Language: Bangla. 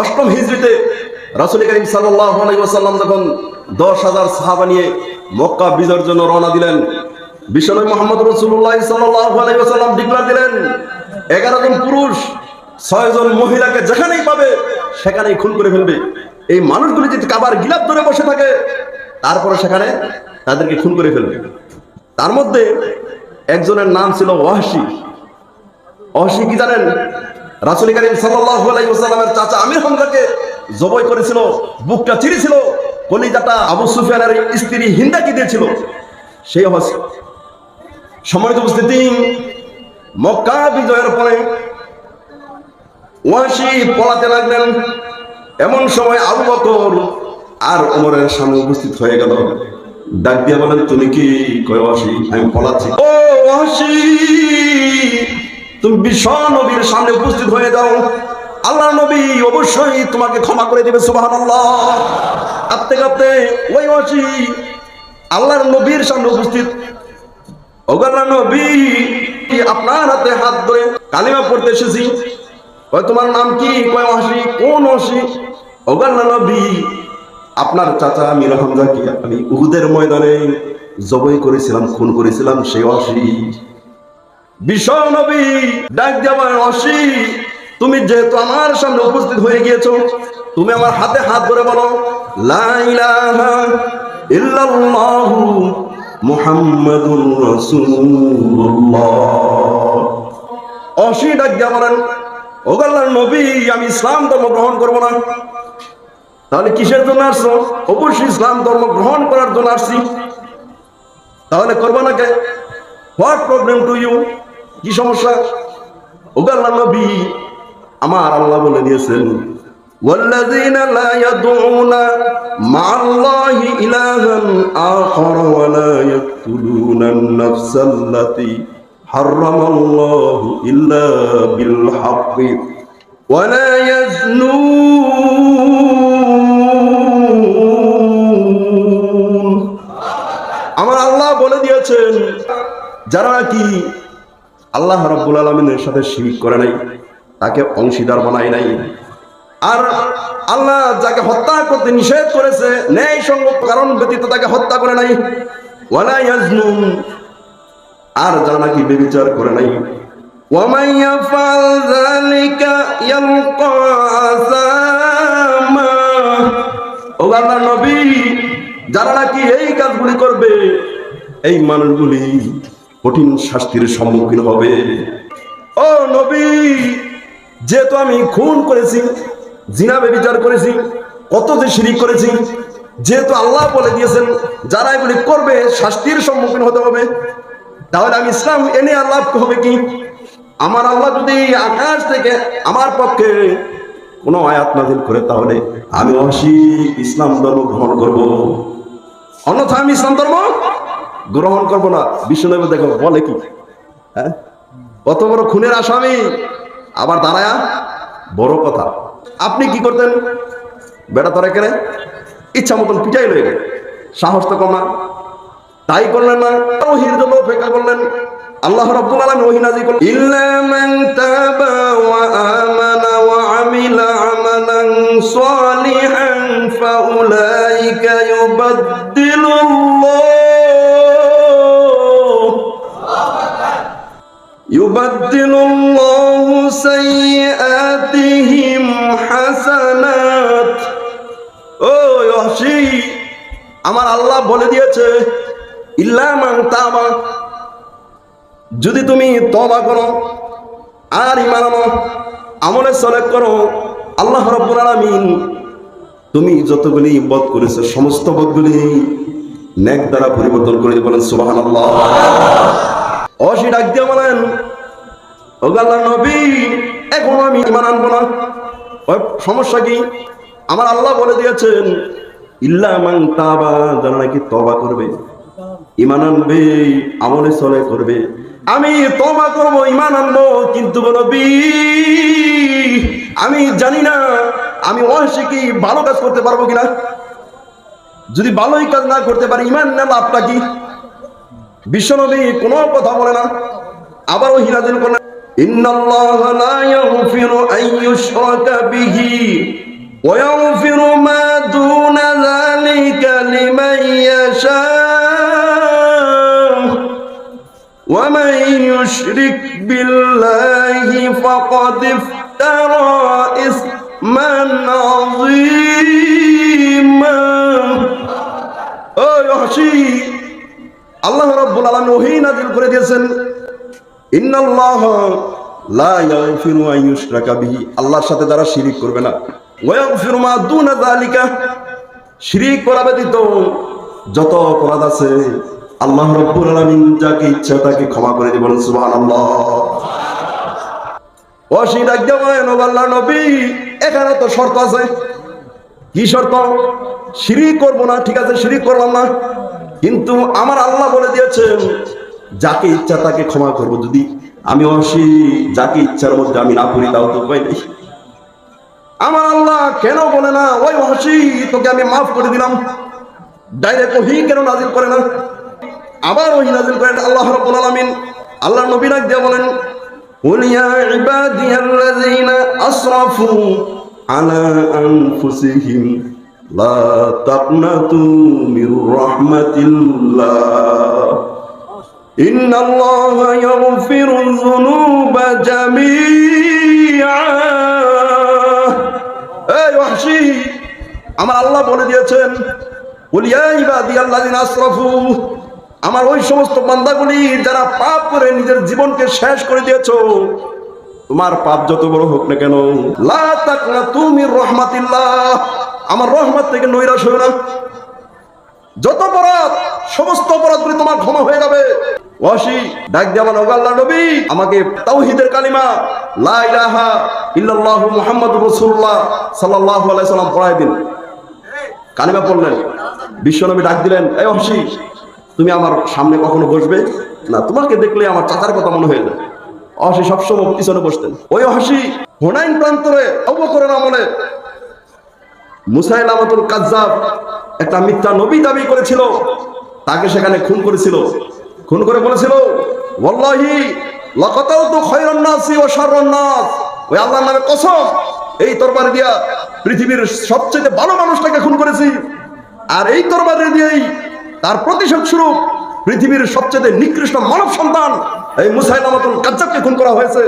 অষ্টম হিজড়িতে রাসুল করিম সাল্লাম যখন দশ হাজার সাহাবা নিয়ে মক্কা বিজয়ের জন্য রওনা দিলেন, বিশ্বনবী মোহাম্মদ রসুল্লাহ সাল্লাম ডিক্লার দিলেন, এগারো জন পুরুষ, ছয় জন মহিলাকে যেখানেই পাবে সেখানেই খুন করে ফেলবে। এই মানুষগুলি যদি কাবার গিলাপ ধরে বসে থাকে, তারপরে সেখানে তাদেরকে খুন করে ফেলবে। তার মধ্যে একজনের নাম ছিল ওয়াহশি। অহসি কি জানেন? রাসুল করিম ওয়াসাল্লামের চাচা আমির হামজাকে জবাই করেছিল, বুকটা চিরেছিল কলিজাটা আবু সুফিয়ানের স্ত্রী হিন্দাকে দিয়েছিল। সেই অহসি সম্মানিত উপস্থিতি, মক্কা বিজয়ের পরে ওয়াসি পলাতে লাগলেন। এমন সময় আবু বকর আর ওমরের সামনে উপস্থিত হয়ে গেল। ডাক দিয়ে বলেন, তুমি কি কয় ওয়াসি? আমি পলাচ্ছি। ও ওয়াসি তুমি বিশ্ব নবীর সামনে উপস্থিত হয়ে যাও। আল্লাহ নবী অবশ্যই তোমাকে ক্ষমা করে দেবে সুবাহ আল্লাহ কাঁপতে কাঁপতে ওই ওয়াসি, আল্লাহর নবীর সামনে উপস্থিত। আপনার হাতে হাত ধরে কালিমা পড়তে এসেছি। তোমার নাম কি? কোন হাসি ওগাল্লা নবী, আপনার চাচা আমির হামজাকে আমি উহুদের ময়দানে জবই করেছিলাম, খুন করেছিলাম, সেই হাসি বিশ্ব নবী ডাক দেওয়ার অসি, তুমি যেহেতু আমার সামনে উপস্থিত হয়ে গিয়েছো, তুমি আমার হাতে হাত ধরে বলো, লা ইলাহা ইল্লাল্লাহু মুহাম্মাদুর রাসূলুল্লাহ। অসি ডাক দিয়া বলেন, ওগাল্লার নবী, আমি ইসলাম ধর্ম গ্রহণ করব না। তাহলে কিসের জন্য আসছো? অবশ্যই ইসলাম ধর্ম গ্রহণ করার জন্য আসছি। তাহলে করব না কে? হোয়াট প্রবলেম টু ইউ কি সমস্যা ওগাল্লাহ নবী আমার আল্লাহ বলে দিয়েছেন والذين لا يدعون مع الله إلها آخر ولا يقتلون النفس التي حرم الله إلا بالحق ولا يزنون আমার আল্লাহ বলে দিয়েছেন যারা কি আল্লাহ রব্বুল আলমিনের সাথে শিরিক করে নাই, তাকে অংশীদার বানায় নাই। আর আল্লাহ যাকে হত্যা করতে নিষেধ করেছে, ন্যায় সঙ্গত কারণ ব্যতীত তাকে হত্যা করে নাই। আর যা নাকি বিবিচার করে নাই। নবী, যারা নাকি এই কাজগুলি করবে, এই মানুষগুলি কঠিন শাস্তির সম্মুখীন হবে। ও নবী, যেহেতু আমি খুন করেছি, জিনা বিচার করেছি, কত যে শিরিক করেছি, যেহেতু আল্লাহ বলে দিয়েছেন, যারা এগুলি করবে, শাস্তির সম্মুখীন হতে হবে। তাহলে আমি ইসলাম এনে আল্লাহ হবে কি? আমার আল্লাহ যদি আকাশ থেকে আমার পক্ষে কোনো আয়াত নাজিল করে, তাহলে আমি অসি ইসলাম ধর্ম গ্রহণ করব। অন্যথা আমি ইসলাম ধর্ম গ্রহণ করব না। বিষ্ণুদেব দেখো, বলে কি? হ্যাঁ? কত বড় খুনের আসামি। আবার দাঁড়ায়া, বড় কথা। আপনি কি করতেন? বেটা, তোরা কেনে ইচ্ছা মতন পিটাই লয়ে সাহস তো কমা তাই করলেন না। ওহির জন্য অপেক্ষা করলেন। আল্লাহ রাব্বুল আলামিন ওহী নাযিল করলেন। ইল্লা সালিহান, ফাউলাইকা يبدل الله سيئاتهم حسنات ও ইহসি আমার আল্লাহ বলে দিয়েছে ইল্লামান তাবা যদি তুমি তবা করো আর ইমান আনো আমলে সলে করো আল্লাহ রব্বুল আলামিন তুমি যতগুলি বদ করেছো সমস্ত বদগুলি নেক দ্বারা পরিবর্তন করে বলেন সুবহানাল্লাহ অসি ডাক দিয়ে বলেন ও এখন আমি ইমান আনব না। সমস্যা কি? আমার আল্লাহ বলে দিয়েছেন যারা নাকি তবা করবে ইমান আনবে, আমলে চলে করবে। আমি তবা করব ইমান আনব, কিন্তু আমি জানি না, আমি অহসে কি ভালো কাজ করতে পারব কিনা। যদি ভালোই কাজ না করতে পারি ইমান না লাভটা কি? বিশ্বনবী কোনো কথা বলে না। আবার ওই হিনাজিল করলেন ইন্নাল্লাহ লা ইয়াগফিরু আন ইউশরাকা বিহি ويغفر ما دون ذلك لمن يشاء ومن يشرك بالله فقد افترى إثما عظيما ওই হাসি আল্লাহ রাব্বুল আলামিন ওহী নাযিল করে দিয়েছেন আল্লাহর সাথে যারা শিরিক করবে না। শিরিক করা ব্যতীত যত অপরাধ আছে, আল্লাহ রাব্বুল আলামিন যাকে ইচ্ছা তাকে ক্ষমা করে দিবেন সুবহানাল্লাহ। আল্লাহ নবী তো শর্ত আছে। কি শর্ত? করব না, ঠিক আছে, শিরিক করলাম না। কিন্তু আমার আল্লাহ বলে দিয়েছেন যাকে ইচ্ছা তাকে ক্ষমা করব যদি আমি অসি যাকে ইচ্ছার মধ্যে আমি না করি তাও তো উপায় নেই আমার আল্লাহ কেন বলে না ওই অসি তোকে আমি মাফ করে দিলাম ডাইরেক্ট ওহি কেন নাজিল করে না আবার ওহি নাজিল করেন আল্লাহ রাব্বুল আলামিন আল্লাহ নবী ডাক দিয়ে বলেন قل يا عبادي الذين أسرفوا على أنفسهم لا تقنطوا من رحمة الله إن الله يغفر الذنوب جميعا এই ওয়াহশী আমার আল্লাহ বলে দিয়েছেন বলিয়া ইবাদি আল্লাযিনা আসরাফু আমার ওই সমস্ত বান্দাগুলি যারা পাপ করে নিজের জীবনকে শেষ করে দিয়েছো তোমার পাপ যত বড় হোক না কেন লা তাকনা তুমি রহমাতিল্লাহ আমার রহমত থেকে নৈরাশ হয়ে না যত অপরাধ সমস্ত অপরাধগুলি তোমার ক্ষমা হয়ে যাবে। ওয়াসি ডাক দিয়ে আমার আল্লাহ নবী আমাকে তাওহীদের কালিমা লা ইলাহা ইল্লাল্লাহু মুহাম্মাদুর রাসূলুল্লাহ সাল্লাল্লাহু আলাইহি সাল্লাম পড়াই দিন। কালিমা পড়লেন। বিশ্বনবী ডাক দিলেন এই ওয়াসি তুমি আমার সামনে কখনো বসবে? না তোমাকে দেখলে আমার চাচার কথা মনে হয়ে যায়। অহাসি সবসময় পিছনে বসতেন। ওই অহাসি হোনাইন প্রান্তরে অবকরণ আমলে মুসাইল আমাতুল কাজ্জাব একটা মিথ্যা নবী দাবি করেছিল। তাকে সেখানে খুন করেছিল। খুন করে বলেছিল, ওয়াল্লাহি লাকাতাল তো খায়রান নাসি ওয়া শাররান ওই আল্লাহর নামে কসম, এই তরবারি দিয়া পৃথিবীর সবচেয়ে ভালো মানুষটাকে খুন করেছি। আর এই তরবারি দিয়েই তার প্রতিশোধ স্বরূপ পৃথিবীর সবচেয়ে নিকৃষ্ট মানব সন্তান এই মুসাইলামাতুল কাজ্জাবকে খুন করা হয়েছে।